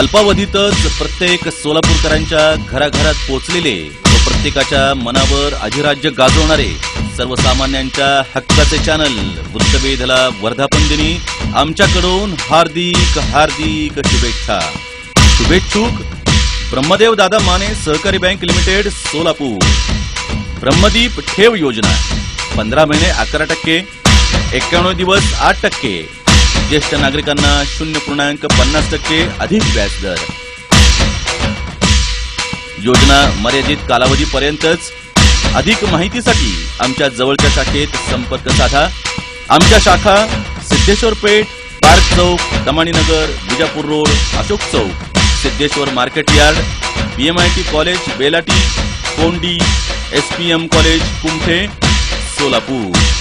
अल्पावधीतच प्रत्येक सोलापूरकरांच्या घराघरात पोचलेले व प्रत्येकाच्या मनावर अधिराज्य गाजवणारे सर्वसामान्यांच्या हक्काचे चॅनल वृत्तवेधला वर्धापन दिनी आमच्याकडून हार्दिक हार्दिक शुभेच्छा. शुभेच्छुक ब्रह्मदेव दादा माने सहकारी बँक लिमिटेड सोलापूर. ब्रह्मदीप ठेव योजना पंधरा महिने अकरा टक्के एक्क्याण्णव दिवस आठ टक्के. ज्येष्ठ नागरिकांना शून्य पूर्णांक पन्नास टक्के अधिक व्याजदर योजना मर्यादित कालावधीपर्यंतच अधिक माहितीसाठी आमच्या जवळच्या शाखेत संपर्क साधा. आमच्या शाखा सिद्धेश्वर पेठ पार्क चौक दमाणीनगर विजापूर रोड अशोक चौक Siddheshwar market yard BMIT college Belati कोंडी एसपीएम कॉलेज कुमठे सोलापूर.